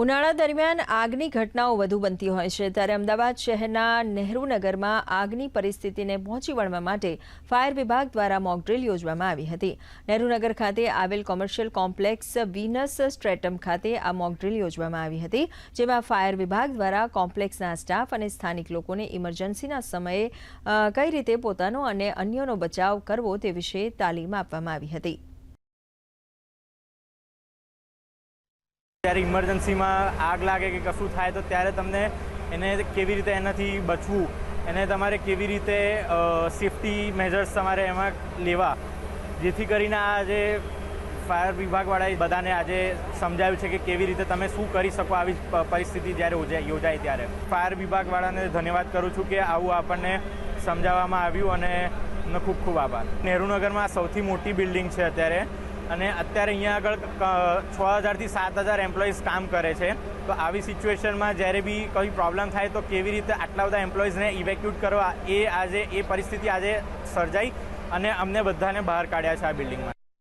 ઉનાળા દરમિયાન આગની ઘટનાઓ વધુ બનતી હોય છે. ત્યારે અમદાવાદ શહેરના નહેરુનગરમાં આગની પરિસ્થિતિને પહોંચી વળવા માટે ફાયર વિભાગ દ્વારા મોકડ્રીલ યોજવામાં આવી હતી. નહેરુનગર ખાતે આવેલ કોમર્શિયલ કોમ્પ્લેક્સ વિનસ સ્ટ્રેટમ ખાતે આ મોકડ્રીલ યોજવામાં આવી હતી, જેમાં ફાયર વિભાગ દ્વારા કોમ્પ્લેક્સના સ્ટાફ અને સ્થાનિક લોકોને ઇમરજન્સીના સમયે કઈ રીતે પોતાનો અને અન્યોનો બચાવ કરવો તે વિશે તાલીમ આપવામાં આવી હતી. જ્યારે ઇમરજન્સીમાં આગ લાગે કે કશું થાય, તો ત્યારે તમને એને કેવી રીતે એનાથી બચવું? એને તમારે કેવી રીતે સેફટી મેજર્સ તમારે એમાં લેવા? જેથી કરીને આ જે ફાયર વિભાગવાળાએ બધાને આજે સમજાવ્યું છે કે કેવી રીતે તમે શું કરી શકો આવી પરિસ્થિતિ જ્યારે યોજાય ત્યારે. ફાયર વિભાગવાળાને ધન્યવાદ કરું છું કે આવું આપણને સમજાવવામાં આવ્યું અને ખૂબ ખૂબ આભાર. નહેરુનગરમાં સૌથી મોટી બિલ્ડિંગ છે અત્યારે અને અત્યારે અહીંયા આગળ છ હજારથી સાત હજાર એમ્પ્લોઈઝ કામ કરે છે. તો આવી સિચ્યુએશનમાં જ્યારે બી કોઈ પ્રોબ્લેમ થાય તો કેવી રીતે આટલા બધા એમ્પ્લોઈઝને ઇવેક્યુટ કરવા એ આજે, એ પરિસ્થિતિ આજે સર્જાઈ અને અમને બધાને બહાર કાઢ્યા છે આ બિલ્ડિંગમાં